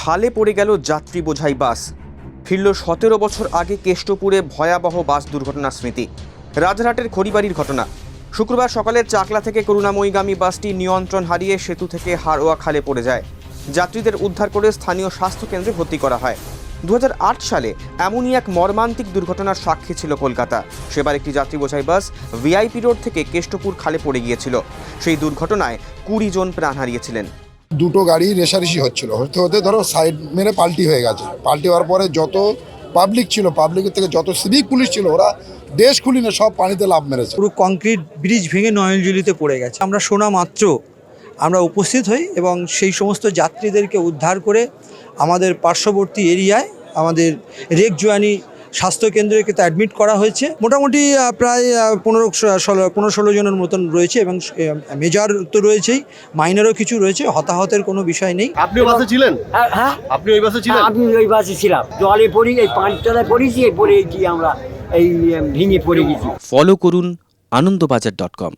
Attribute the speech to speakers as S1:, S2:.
S1: খালে পড়ে গেল যাত্রী বোঝাই বাস। ফিরল সতেরো বছর আগে কেষ্টপুরে ভয়াবহ বাস দুর্ঘটনার স্মৃতি। রাজরহাটের খড়িবাড়ির ঘটনা। শুক্রবার সকালে চাকলা থেকে করুণাময়ীগামী বাসটি নিয়ন্ত্রণ হারিয়ে সেতু থেকে হারোয়া খালে পড়ে যায়। যাত্রীদের উদ্ধার করে স্থানীয় স্বাস্থ্যকেন্দ্রে ভর্তি করা হয়। দু হাজার আট সালে এমনই এক মর্মান্তিক দুর্ঘটনার সাক্ষী ছিল কলকাতা। সেবার একটি যাত্রী বোঝাই বাস ভিআইপি রোড থেকে কেষ্টপুর খালে পড়ে গিয়েছিল। সেই দুর্ঘটনায় কুড়ি জন প্রাণ হারিয়েছিলেন।
S2: দুটো গাড়ি রেশারেশি হচ্ছিল। হতে হতে ধরো সাইড মেরে পাল্টি হয়ে গেছে। পাল্টি হওয়ার পরে যত পাবলিক ছিল পাবলিকের থেকে যত সিভিক পুলিশ ছিল, ওরা দেশ খুলি না সব পানিতে লাভ মেরেছে।
S3: পুরো কংক্রিট ব্রিজ ভেঙে নয়নজুলিতে পড়ে গেছে। আমরা শোনা মাত্র, আমরা উপস্থিত হই এবং সেই সমস্ত যাত্রীদেরকে উদ্ধার করে আমাদের পার্শ্ববর্তী এরিয়ায় আমাদের রেক জোয়ানি স্বাস্থ্যকেন্দ্রকে তো অ্যাডমিট করা হয়েছে। মোটামুটি প্রায় পনেরো ষোলো পনেরো ষোলো জনের মতন রয়েছে এবং মেজর তো রয়েছেই মাইনারও কিছু রয়েছে হতাহতের কোনো বিষয় নেই।
S4: আপনি বাসে ছিলেন?
S5: হ্যাঁ হ্যাঁ।
S4: আপনি ওই বাসে ছিলেন?
S5: আমি ওই বাসে ছিলাম। জলে পড়ি এই পাঁচতলায় পড়েছি এই পড়ে গিয়ে আমরা এই ভেঙে পড়ে গেছি।
S1: ফলো করুন আনন্দবাজার ডট কম